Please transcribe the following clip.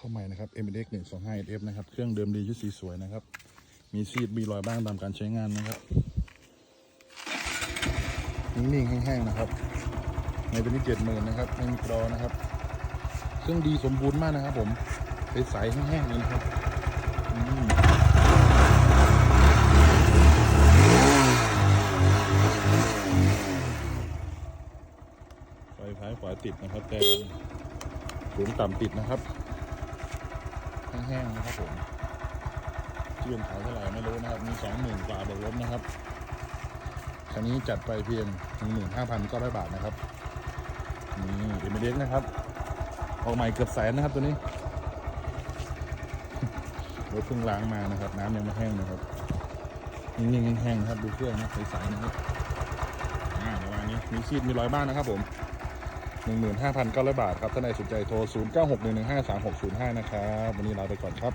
เข้าใหม่นะครับ m x 1 2 5 f นะครับ เครื่องเดิมดีชุสีสวยนะครับ มีซีดมีรอยบ้างตามการใช้งานนะครับ นิ่งๆแห้งๆนะครับ ในตัวนี้เจ็ดหมื่นนะครับไม่มีกรอนะครับ เครื่องดีสมบูรณ์มากนะครับ ผมใสๆแห้งๆเลยนะครับไฟท้ายขวาติดนะครับแต่สูงต่ำติดนะครับ แห้งๆนะครับผมเชื่อมขายเท่าไหร่ไม่รู้นะครับมีสองหมื่นกว่าบวกลบนะครับคันนี้จัดไปเพียงหนึ่งหมื่นห้าพันเก้าร้อยบาทนะครับนี่เอ็มเด็กนะครับ ออกใหม่เกือบแสนนะครับตัวนี้รถเพิ่งล้างมานะครับ น้ำยังไม่แห้งนะครับนิ่งๆแห้งๆครับดูเครื่องนะใสๆนะครับอ่าประมาณนี้มีซีดมีรอยบ้านนะครับผม หนึ่งหมื่นห้าพันเก้าร้อยบาทครับท่านใดสนใจโทรศูนย์เก้าหกหนึ่งหนึ่งห้าสามหกศูนย์ห้านะครับ วันนี้ลาไปก่อนครับ